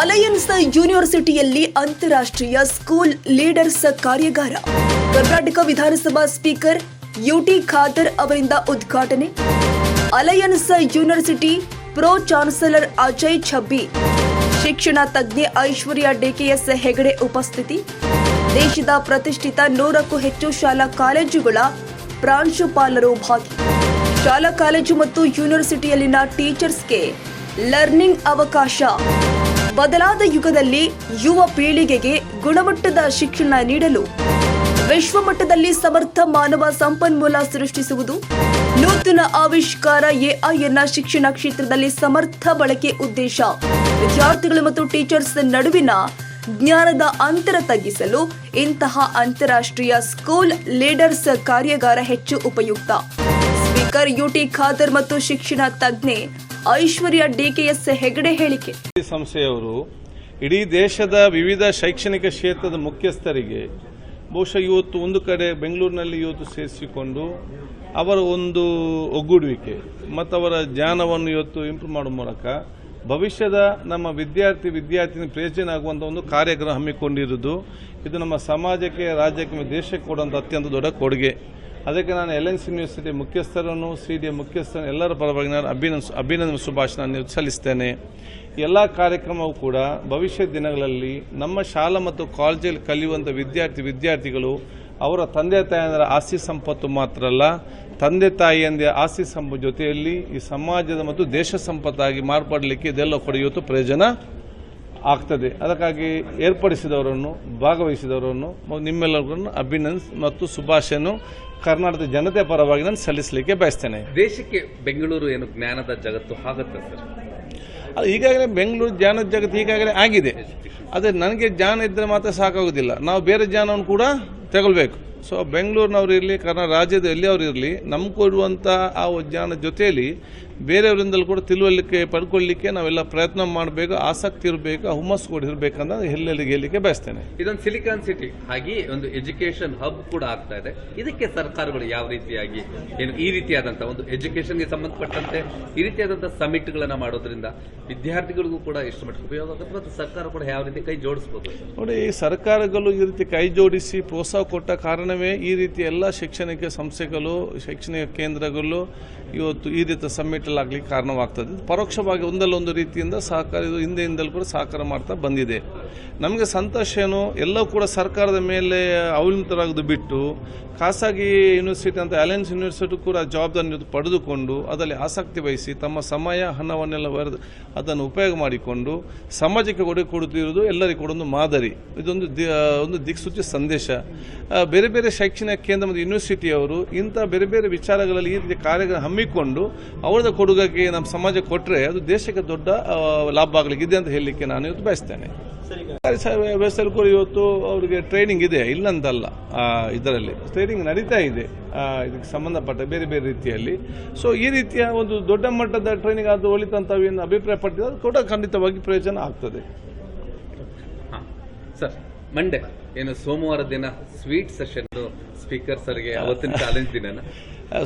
Alliance ಯೂನಿವರ್ಸಿಟಿಯಲ್ಲಿ ಅಂತಾರಾಷ್ಟ್ರೀಯ school leaders ಕಾರ್ಯಾಗಾರ. ಕರ್ನಾಟಕ ವಿಧಾನಸಭಾ ಸ್ಪೀಕರ್ ಯುಟಿ ಖಾದರ್ ಅವರಿಂದ ಉದ್ಘಾಟನೆ. Alliance university pro chancellor Ajay Chhabbi. ಶಿಕ್ಷಣ ತಜ್ಞೆ ಐಶ್ವರ್ಯ ಡಿಕೆಎಸ್ ಹೆಗಡೆ ಉಪಸ್ಥಿತಿ. ದೇಶದ ಪ್ರತಿಷ್ಠಿತ ನೂರಕ್ಕೂ ಹೆಚ್ಚು ಶಾಲಾ ಕಾಲೇಜುಗಳ ಪ್ರಾಂಶುಪಾಲರು ಭಾಗಿ. ಶಾಲಾ ಕಾಲೇಜು ಮತ್ತು ಯೂನಿವರ್ಸಿಟಿಯಲ್ಲಿನ ಟೀಚರ್ಸ್ಗೆ ಲರ್ನಿಂಗ್ ಅವಕಾಶ. ಬದಲಾದ ಯುಗದಲ್ಲಿ ಯುವ ಪೀಳಿಗೆಗೆ ಗುಣಮಟ್ಟದ ಶಿಕ್ಷಣ ನೀಡಲು ವಿಶ್ವಮಟ್ಟದಲ್ಲಿ ಸಮರ್ಥ ಮಾನವ ಸಂಪನ್ಮೂಲ ಸೃಷ್ಟಿಸುವುದು, ನೂತನ ಆವಿಷ್ಕಾರ ಎಐಎನ್ನ ಶಿಕ್ಷಣ ಕ್ಷೇತ್ರದಲ್ಲಿ ಸಮರ್ಥ ಬಳಕೆ ಉದ್ದೇಶ. ವಿದ್ಯಾರ್ಥಿಗಳು ಮತ್ತು ಟೀಚರ್ಸ್ ನಡುವಿನ ಜ್ಞಾನದ ಅಂತರ ತಗ್ಗಿಸಲು ಇಂತಹ ಅಂತಾರಾಷ್ಟ್ರೀಯ ಸ್ಕೂಲ್ ಲೀಡರ್ಸ್ ಕಾರ್ಯಾಗಾರ ಹೆಚ್ಚು ಉಪಯುಕ್ತ. ಸ್ಪೀಕರ್ ಯುಟಿ ಖಾದರ್ ಮತ್ತು ಶಿಕ್ಷಣ ತಜ್ಞೆ ಐಶ್ವರ್ಯ ಡಿಕೆಎಸ್ ಹೆಗಡೆ ಹೇಳಿಕೆ. ಸಂಸ್ಥೆಯವರು ಇಡೀ ದೇಶದ ವಿವಿಧ ಶೈಕ್ಷಣಿಕ ಕ್ಷೇತ್ರದ ಮುಖ್ಯಸ್ಥರಿಗೆ ಬಹುಶಃ ಇವತ್ತು ಒಂದು ಕಡೆ ಬೆಂಗಳೂರಿನಲ್ಲಿ ಇವತ್ತು ಸೇರಿಸಿಕೊಂಡು ಅವರ ಒಂದು ಒಗ್ಗೂಡುವಿಕೆ ಮತ್ತು ಅವರ ಜ್ಞಾನವನ್ನು ಇವತ್ತು ಇಂಪ್ರೂವ್ ಮಾಡುವ ಮೂಲಕ ಭವಿಷ್ಯದ ನಮ್ಮ ವಿದ್ಯಾರ್ಥಿ, ವಿದ್ಯಾರ್ಥಿನಿ ಪ್ರಯೋಜನ ಆಗುವಂಥ ಒಂದು ಕಾರ್ಯಕ್ರಮ ಹಮ್ಮಿಕೊಂಡಿರುವುದು. ಇದು ನಮ್ಮ ಸಮಾಜಕ್ಕೆ, ರಾಜ್ಯಕ್ಕೆ, ದೇಶಕ್ಕೆ ಕೊಡುವಂಥ ಅತ್ಯಂತ ದೊಡ್ಡ ಕೊಡುಗೆ. ಅದಕ್ಕೆ ನಾನು ಎಲ್ ಎನ್ ಸಿ ಯೂನಿವರ್ಸಿಟಿ ಮುಖ್ಯಸ್ಥರನ್ನು ಸಿ ಡಿ ಮುಖ್ಯಸ್ಥರನ್ನು, ಎಲ್ಲರ ಪರವಾಗಿ ನಾನು ಅಭಿನಂದ, ಅಭಿನಂದನೆ, ಶುಭಾಶಯ ಸಲ್ಲಿಸ್ತೇನೆ. ಎಲ್ಲ ಕಾರ್ಯಕ್ರಮವು ಕೂಡ ಭವಿಷ್ಯದ ದಿನಗಳಲ್ಲಿ ನಮ್ಮ ಶಾಲಾ ಮತ್ತು ಕಾಲೇಜಲ್ಲಿ ಕಲಿಯುವಂಥ ವಿದ್ಯಾರ್ಥಿ, ವಿದ್ಯಾರ್ಥಿಗಳು ಅವರ ತಂದೆ, ತಾಯಿಯಂದರ ಆಸ್ತಿ ಸಂಪತ್ತು ಮಾತ್ರ ಅಲ್ಲ, ತಂದೆ ತಾಯಿಯಂದ ಆಸ್ತಿ ಸಂಪತ್ತು ಜೊತೆಯಲ್ಲಿ ಈ ಸಮಾಜದ ಮತ್ತು ದೇಶ ಸಂಪತ್ತಾಗಿ ಮಾರ್ಪಡಲಿಕ್ಕೆ ಇದೆಲ್ಲ ಕೂಡ ಇವತ್ತು ಪ್ರಯೋಜನ ಆಗ್ತದೆ. ಅದಕ್ಕಾಗಿ ಏರ್ಪಡಿಸಿದವರನ್ನು ಭಾಗವಹಿಸಿದವರನ್ನು ನಿಮ್ಮೆಲ್ಲರನ್ನು ಅಭಿನಂದನೆ ಮತ್ತು ಶುಭಾಶಯನು ಕರ್ನಾಟಕದ ಜನತೆ ಪರವಾಗಿ ನಾನು ಸಲ್ಲಿಸಲಿಕ್ಕೆ ಬಯಸ್ತೇನೆ. ದೇಶಕ್ಕೆ ಬೆಂಗಳೂರು ಏನು ಜ್ಞಾನದ ಜಗತ್ತು ಆಗುತ್ತೆ ಸರ್? ಅದು ಈಗಾಗಲೇ ಬೆಂಗಳೂರು ಜ್ಞಾನದ ಜಗತ್ತು ಈಗಾಗಲೇ ಆಗಿದೆ. ಆದರೆ ನನಗೆ ಜ್ಞಾನ ಇದ್ದರೆ ಮಾತ್ರ ಸಾಕಾಗೋದಿಲ್ಲ. ನಾವು ಬೇರೆ ಜ್ಞಾನವನ್ನು ಕೂಡ ತಗೊಳ್ಬೇಕು. ಸೊ ಬೆಂಗಳೂರಿನವ್ರು ಇರಲಿ ಕರ್ನಾಟಕ ರಾಜ್ಯದ ಎಲ್ಲಿಯವರು ಇರಲಿ ನಮ್ಗೆ ಕೊಡುವಂಥ ಆ ಜ್ಞಾನದ ಜೊತೆಯಲ್ಲಿ ಬೇರೆಯವರಿಂದಲೂ ಕೂಡ ತಿಳುವಳಿಕೆ ಪಡ್ಕೊಳ್ಳಿಕ್ಕೆ ನಾವೆಲ್ಲ ಪ್ರಯತ್ನ ಮಾಡಬೇಕು ಆಸಕ್ತಿ ಇರಬೇಕು ಹುಮ್ಮಸ್ ಕೂಡ ಇರಬೇಕಂತ ಎಲ್ಲೆಲ್ಲಿಗೆ ಹೇಳಲಿಕ್ಕೆ ಬಯಸ್ತೇನೆ. ಇದೊಂದು ಸಿಲಿಕಾನ್ ಸಿಟಿ ಹಾಗೆ ಒಂದು ಎಜುಕೇಶನ್ ಹಬ್ ಕೂಡ ಆಗ್ತಾ ಇದೆ. ಇದಕ್ಕೆ ಸರ್ಕಾರಗಳು ಯಾವ ರೀತಿಯಾಗಿ ಏನು ಈ ರೀತಿಯಾದಂಥ ಒಂದು ಎಜುಕೇಷನ್ಗೆ ಸಂಬಂಧಪಟ್ಟಂತೆ ಈ ರೀತಿಯಾದಂಥ ಸಮಿಟ್ಗಳನ್ನು ಮಾಡೋದ್ರಿಂದ ವಿದ್ಯಾರ್ಥಿಗಳಿಗೂ ಕೂಡ ಎಷ್ಟು ಮಟ್ಟಿಗೆ ಉಪಯೋಗ ಆಗುತ್ತೆ ಮತ್ತು ಸರ್ಕಾರ ಕೂಡ ಯಾವ ರೀತಿ ಕೈ ಜೋಡಿಸಬಹುದು ನೋಡಿ ಈ ಸರ್ಕಾರಗಳು ಈ ರೀತಿ ಕೈ ಜೋಡಿಸಿ ಪ್ರೋತ್ಸಾಹ ಕೊಟ್ಟ ಕಾರಣವೇ ಈ ರೀತಿ ಎಲ್ಲ ಶೈಕ್ಷಣಿಕ ಸಂಸ್ಥೆಗಳು ಶೈಕ್ಷಣಿಕ ಕೇಂದ್ರಗಳು ಇವತ್ತು ಈ ರೀತಿ ಸಮ್ಮಿಟಲಾಗ್ಲಿಕ್ಕೆ ಕಾರಣವಾಗ್ತದೆ. ಪರೋಕ್ಷವಾಗಿ ಒಂದಲ್ಲೊಂದು ರೀತಿಯಿಂದ ಸಹಕಾರ ಇದು ಹಿಂದೆಯಿಂದಲೂ ಕೂಡ ಸಹಕಾರ ಮಾಡ್ತಾ ಬಂದಿದೆ. ನಮಗೆ ಸಂತೋಷ ಏನು? ಎಲ್ಲವೂ ಕೂಡ ಸರ್ಕಾರದ ಮೇಲೆ ಅವಲಂಬಿತರಾಗೋದು ಬಿಟ್ಟು, ಖಾಸಗಿ ಯೂನಿವರ್ಸಿಟಿ ಅಂತ ಅಲಯನ್ಸ್ ಯೂನಿವರ್ಸಿಟಿ ಕೂಡ ಜವಾಬ್ದಾರಿ ಪಡೆದುಕೊಂಡು, ಅದರಲ್ಲಿ ಆಸಕ್ತಿ ವಹಿಸಿ, ತಮ್ಮ ಸಮಯ, ಹಣವನ್ನೆಲ್ಲ ಬರೆದು ಅದನ್ನು ಉಪಯೋಗ ಮಾಡಿಕೊಂಡು, ಸಮಾಜಕ್ಕೆ ಕೊಡುಗೆ ಕೊಡುತ್ತಿರುವುದು ಎಲ್ಲರಿಗೂ ಕೂಡ ಒಂದು ಮಾದರಿ. ಇದೊಂದು ಒಂದು ದಿಕ್ಸೂಚಿ ಸಂದೇಶ. ಬೇರೆ ಬೇರೆ ಶೈಕ್ಷಣಿಕ ಕೇಂದ್ರ ಮತ್ತು ಯೂನಿವರ್ಸಿಟಿಯವರು ಇಂಥ ಬೇರೆ ಬೇರೆ ವಿಚಾರಗಳಲ್ಲಿ ಈ ರೀತಿ ಕಾರ್ಯಗಳನ್ನು ಹಮ್ಮಿಕೊಂಡು ಅವರದ ಕೊಡುಗೆಗೆ ನಮ್ಮ ಸಮಾಜಕ್ಕೆ ಕೊಟ್ಟರೆ ಅದು ದೇಶಕ್ಕೆ ದೊಡ್ಡ ಲಾಭ ಆಗಲಿಕ್ಕಿದೆ ಅಂತ ಹೇಳಲಿಕ್ಕೆ ನಾನು ಇವತ್ತು ಬಯಸ್ತೇನೆ. ಸರ್ಕಾರಿ ವ್ಯವಸ್ಥೆಯಲ್ಲಿ ಕೂಡ ಇವತ್ತು ಅವರಿಗೆ ಟ್ರೈನಿಂಗ್ ಇದೆ ಇಲ್ಲಂತಲ್ಲ ಆ, ಇದರಲ್ಲಿ. ಟ್ರೈನಿಂಗ್ ನಡೀತಾ ಇದೆ ಇದಕ್ಕೆ ಸಂಬಂಧಪಟ್ಟ ಬೇರೆ ಬೇರೆ ರೀತಿಯಲ್ಲಿ. ಸೊ ಈ ರೀತಿಯ ಒಂದು ದೊಡ್ಡ ಮಟ್ಟದ ಟ್ರೈನಿಂಗ್ ಅದು ಒಳಿತಂತ ಏನು ಅಭಿಪ್ರಾಯ ಪಟ್ಟಿದ್ರೆ ಅದು ಕೂಡ ಖಂಡಿತವಾಗಿ ಪ್ರಯೋಜನ ಆಗ್ತದೆ. ಹಾ. ಸರ್. ಮಂಡೆ ಏನು ಸೋಮವಾರ ದಿನ ಸ್ವೀಟ್ ಸೆಷನ್ ಸ್ಪೀಕರ್ ಸರ್ಗೆ ಅವತ್ತಿನ ಚಾಲೆಂಜ್ ದಿನನ?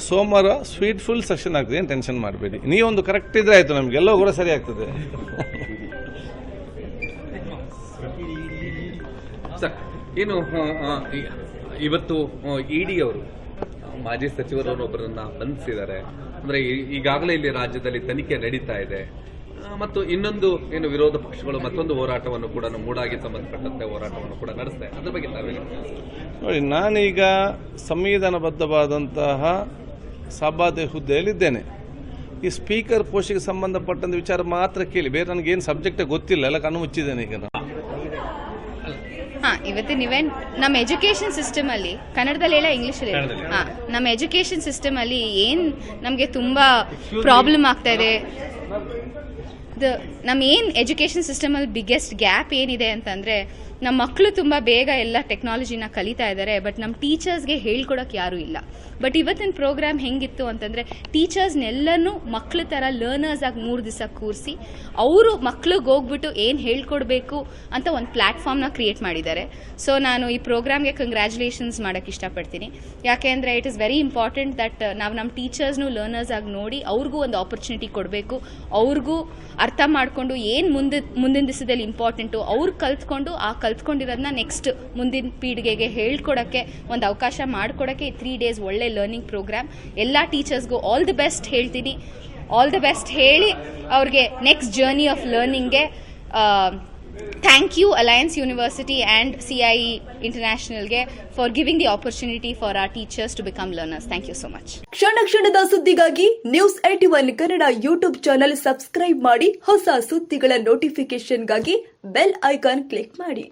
ಸೋಮವಾರ ಸ್ವೀಟ್ ಫುಲ್ ಸೆಷನ್ ಆಗ್ತದೆ ಏನು ಟೆನ್ಷನ್ ಮಾಡಬೇಡಿ. ನೀವೊಂದು ಕರೆಕ್ಟ್ ಇದ್ರೆ ಆಯ್ತು ನಮ್ಗೆ ಎಲ್ಲವೂ ಕೂಡ ಸರಿ ಆಗ್ತದೆ. ಸರ್ ಏನು ಇವತ್ತು ಇಡಿ ಅವರು ಮಾಜಿ ಸಚಿವರನ್ನೊಬ್ಬರನ್ನ ಬಂಧಿಸಿದ್ದಾರೆ. ಅಂದ್ರೆ ಈಗಾಗಲೇ ಇಲ್ಲಿ ರಾಜ್ಯದಲ್ಲಿ ತನಿಖೆ ನಡೀತಾ ಇದೆ. ಮತ್ತು ಇನ್ನೊಂದು ಏನು ವಿರೋಧ ಪಕ್ಷಗಳು ಮತ್ತೊಂದು ಹೋರಾಟವನ್ನು ಕೂಡ ಮೂಡಾಗಿ ಸಂಬಂಧಪಟ್ಟಂತೆ ಹೋರಾಟವನ್ನು ಕೂಡ ನಡೆಸ್ತಾ ಅದ್ರ ಬಗ್ಗೆ ತಾವೇ ನೋಡಿ ನಾನೀಗ ಸಂವಿಧಾನಬದ್ಧವಾದಂತಹ ಹುದ್ದೆಯಲ್ಲಿ ಹುದ್ದೆಯಲ್ಲಿದ್ದೇನೆ. ಈ ಸ್ಪೀಕರ್ ಪೋಸ್ಟಿಗೆ ಸಂಬಂಧಪಟ್ಟಂತ ವಿಚಾರ ಮಾತ್ರ ಕೇಳಿ ಬೇರೆ ನನಗೇನು ಸಬ್ಜೆಕ್ಟ್ ಗೊತ್ತಿಲ್ಲ ಎಲ್ಲ ಕಣ್ಣು ಮುಚ್ಚಿದ್ದೇನೆ ಈಗ ನಾನು. ಹಾ ಇವತ್ತಿನ ಇವೆಂಟ್ ನಮ್ಮ ಎಜುಕೇಶನ್ ಸಿಸ್ಟಮ್ ಅಲ್ಲಿ ಕನ್ನಡದಲ್ಲಿ ಹೇಳ ಇಂಗ್ಲೀಷಲ್ಲಿ ಹೇಳ ಹಾ ನಮ್ಮ ಎಜುಕೇಶನ್ ಸಿಸ್ಟಮ್ ಅಲ್ಲಿ ಏನ್ ನಮಗೆ ತುಂಬಾ ಪ್ರಾಬ್ಲಮ್ ಆಗ್ತಾ ಇದೆ? ದ- ನಮ್ಮ ಏನು ಎಜುಕೇಷನ್ ಸಿಸ್ಟಮಲ್ಲಿ ಬಿಗ್ಗೆಸ್ಟ್ ಗ್ಯಾಪ್ ಏನಿದೆ ಅಂತಂದ್ರೆ ನಮ್ಮ ಮಕ್ಕಳು ತುಂಬ ಬೇಗ ಎಲ್ಲ ಟೆಕ್ನಾಲಜಿನ ಕಲಿತಾ ಇದ್ದಾರೆ ಬಟ್ ನಮ್ಮ ಟೀಚರ್ಸ್ಗೆ ಹೇಳ್ಕೊಡೋಕೆ ಯಾರು ಇಲ್ಲ. ಬಟ್ ಇವತ್ತಿನ ಪ್ರೋಗ್ರಾಮ್ ಹೆಂಗಿತ್ತು ಅಂತಂದರೆ ಟೀಚರ್ಸ್ನೆಲ್ಲನೂ ಮಕ್ಳ ಥರ ಲರ್ನರ್ಸ್ ಆಗಿ ಮೂರು ದಿವಸ ಕೂರಿಸಿ, ಅವರು ಮಕ್ಳಿಗೆ ಹೋಗ್ಬಿಟ್ಟು ಏನು ಹೇಳ್ಕೊಡ್ಬೇಕು ಅಂತ ಒಂದು ಪ್ಲ್ಯಾಟ್ಫಾರ್ಮ್ನ ಕ್ರಿಯೇಟ್ ಮಾಡಿದ್ದಾರೆ. ಸೊ ನಾನು ಈ ಪ್ರೋಗ್ರಾಮ್ಗೆ ಕಂಗ್ರ್ಯಾಚುಲೇಷನ್ಸ್ ಮಾಡೋಕ್ಕೆ ಇಷ್ಟಪಡ್ತೀನಿ. ಯಾಕೆ ಅಂದರೆ it is very important that ನಾವು ನಮ್ಮ ಟೀಚರ್ಸ್ನು ಲರ್ನರ್ಸ್ ಆಗಿ ನೋಡಿ ಅವ್ರಿಗೂ ಒಂದು ಆಪರ್ಚುನಿಟಿ ಕೊಡಬೇಕು. ಅವ್ರಿಗೂ ಅರ್ಥ ಮಾಡಿಕೊಂಡು ಏನು ಮುಂದೆ, ಮುಂದಿನ ದಿವಸದಲ್ಲಿ ಇಂಪಾರ್ಟೆಂಟು ಅವ್ರು ಕಲ್ತ್ಕೊಂಡು ಆ ಕಲ್ತ್ಕೊಂಡಿರೋದನ್ನ ನೆಕ್ಸ್ಟ್ ಮುಂದಿನ ಪೀಳಿಗೆಗೆ ಹೇಳ್ಕೊಡೋಕ್ಕೆ, ಒಂದು ಅವಕಾಶ ಮಾಡಿಕೊಡೋಕ್ಕೆ ತ್ರೀ ಡೇಸ್ ಒಳ್ಳೆ ಲರ್ನಿಂಗ್ ಪ್ರೋಗ್ರಾಮ್ ಎಲ್ಲ ಟೀಚರ್ಸ್ಗೂ ಆಲ್ ದಿ ಬೆಸ್ಟ್ ಹೇಳ್ತೀನಿ. ಆಲ್ ದಿ ಬೆಸ್ಟ್ ಹೇಳಿ ಅವ್ರಿಗೆ next journey of ಲರ್ನಿಂಗ್ಗೆ thank you alliance university and C I E ಇಂಟರ್ನ್ಯಾಷನಲ್ಗೆ for giving the opportunity for our teachers to become learners thank you so much ಕ್ಷಣ ಕ್ಷಣದ ಸುದ್ದಿಗಾಗಿ news eighty one Kannada YouTube channel subscribe ಮಾಡಿ ಹೊಸ ಸುದ್ದಿಗಳ ನೋಟಿಫಿಕೇಶನ್ಗಾಗಿ bell icon click ಮಾಡಿ.